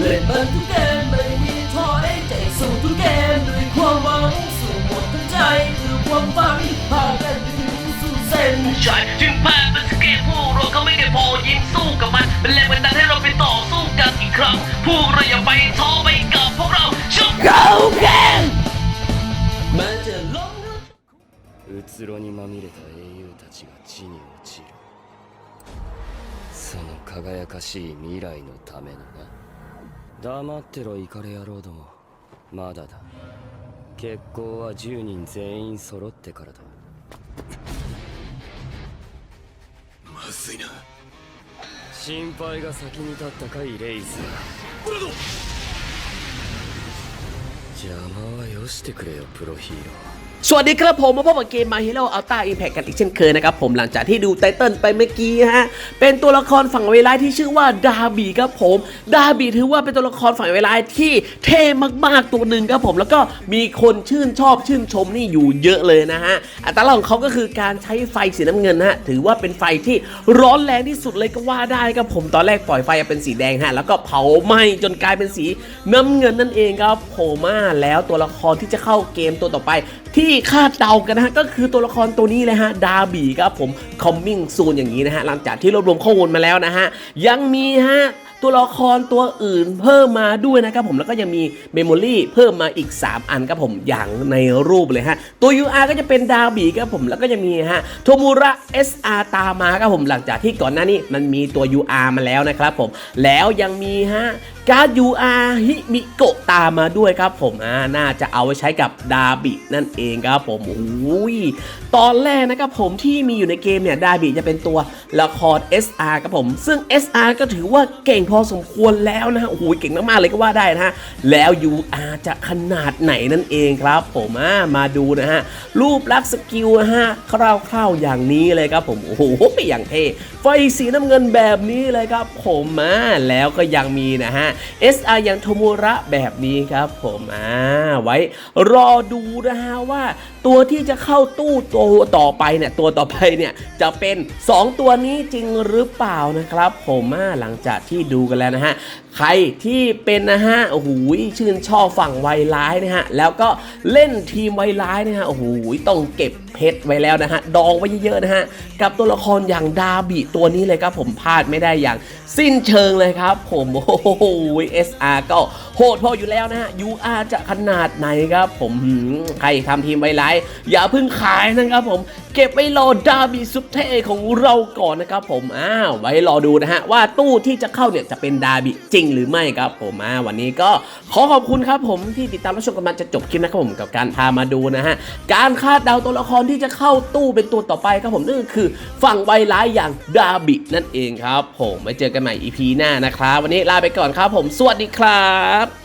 เล่นมันทุกเกมไม่มีท้อยใจสู้ทุกเกมด้วยความหวังสู้หมดทั้งใจคือความฝันพากันถึงสู่เส้น ใช่ถึงแพ้เป็นสเกตพวกเราเขาไม่ได้พอยิงสู้กับมันเป็นแรงบันดาลให้เราไปต่อสู้กันอีกครั้ง พวกเราอย่าไปท้อไปกับพวกเราชุบ Go Gang มันจะล้มลุก うつろにまみれた英雄たちが地に落ちるその輝かしい未来のためのな 黙ってろイカレ野郎ども。まだだ。決行は10人全員揃ってからだ。まずいな。心配が先に立ったかいレイズ。ブラド邪魔はよしてくれよプロヒーロー สวัสดีครับผมมาพบกับเกม My Hero Ultra Impact กันอีกเช่นเคยนะครับผมหลังจากที่ดูไตเติลไปเมื่อกี้ฮะเป็นตัวละครฝั่งเวลาที่ชื่อว่าดาบีครับผม ดาบีถือว่าเป็นตัวละครฝั่งเวลาที่เท่มากๆตัวหนึ่งครับผมแล้วก็มีคนชื่นชอบชื่นชมนี่อยู่เยอะเลยนะฮะอัตราของเขาก็คือการใช้ไฟสีน้ำเงินนะฮะถือว่าเป็นไฟที่ร้อนแรงที่สุดเลยก็ว่าได้ครับผมตอนแรกปล่อยไฟเป็นสีแดงฮะแล้วก็เผาไหม้จนกลายเป็นสีน้ำเงินนั่นเองครับผมมาแล้วตัวละครที่จะเข้าเกมตัวต่อไปที่คาดเดากันนะฮะก็คือตัวละครตัวนี้เลยฮะดาบีครับผมคอมมิ่งซูนอย่างนี้นะฮะหลังจากที่รวบรวมข้อมูลมาแล้วนะฮะยังมีฮะตัวละครตัวอื่นเพิ่มมาด้วยนะครับผมแล้วก็ยังมีเมมโมรี่เพิ่มมาอีก 3 อันครับผมอย่างในรูปเลยฮะตัว UR ก็จะเป็นดาร์บีครับผมแล้วก็จะมีฮะโทมูระ SR ตามมาครับผมหลังจากที่ก่อนหน้านี้มันมีตัว UR มาแล้วนะครับผมแล้วยังมีฮะ การ์ด UR ฮิมิโกะตามมาด้วยครับผมอ่าน่าจะเอาไว้ใช้กับดาบินั่นเองครับผมโอ้ยตอนแรกนะครับผมที่มีอยู่ในเกมเนี่ยดาบิจะเป็นตัวละคร SR ครับผมซึ่ง SR ก็ถือว่าเก่งพอสมควรแล้วนะฮะโอ้โหเก่งมากๆเลยก็ว่าได้นะฮะแล้ว UR จะขนาดไหนนั่นเองครับผมอ่ามาดูนะฮะรูปลักษณ์สกิลนะฮะคร่าวๆอย่างนี้เลยครับผมโอ้โหอย่างเท่ไฟสีน้ำเงินแบบนี้เลยครับผมอ่าแล้วก็ยังมีนะฮะ SR อย่างโทโมระแบบนี้ครับผมอ่าไว้รอดูนะฮะว่าตัวที่จะเข้าตู้ตัวต่อไปเนี่ยตัวต่อไปเนี่ยจะเป็น 2 ตัวนี้จริงหรือเปล่านะครับผมอ่าหลังจากที่ดูกันแล้วนะฮะใครที่เป็นนะฮะโอ้โหชื่นชอบฝั่งไวร้ายนะฮะแล้วก็เล่นทีมไวร้ายนะฮะโอ้โหต้องเก็บเพชรไว้แล้วนะฮะดองไว้เยอะๆนะฮะกับตัวละครอย่างดาบิตัวนี้เลยครับผมพลาดไม่ได้อย่างสิ้นเชิงเลยครับ ผมโอ้โห SR ก็โหดพออยู่แล้วนะฮะ UR จะขนาดไหนครับผมใครทำทีมไวร้ายอย่าเพิ่งขายนะครับผม เก็บไว้รอดาบิสุดเท่ของเราก่อนนะครับผมอ้าวไว้รอดูนะฮะ ว่าตู้ที่จะเข้าเนี่ยจะเป็นดาบิจริงหรือไม่ครับผมอ่าวันนี้ก็ขอขอบคุณครับผมที่ติดตามรับชมกันมาจะจบคลิปนะครับผมกับการพามาดูนะฮะ การคาดเดาตัวละครที่จะเข้าตู้เป็นตัวต่อไปครับผมนั่นก็คือฝั่งไวร้ายอย่างดาบินั่นเองครับ ผมไว้เจอกันใหม่ EP หน้านะครับ วันนี้ลาไปก่อนครับผมสวัสดีครับ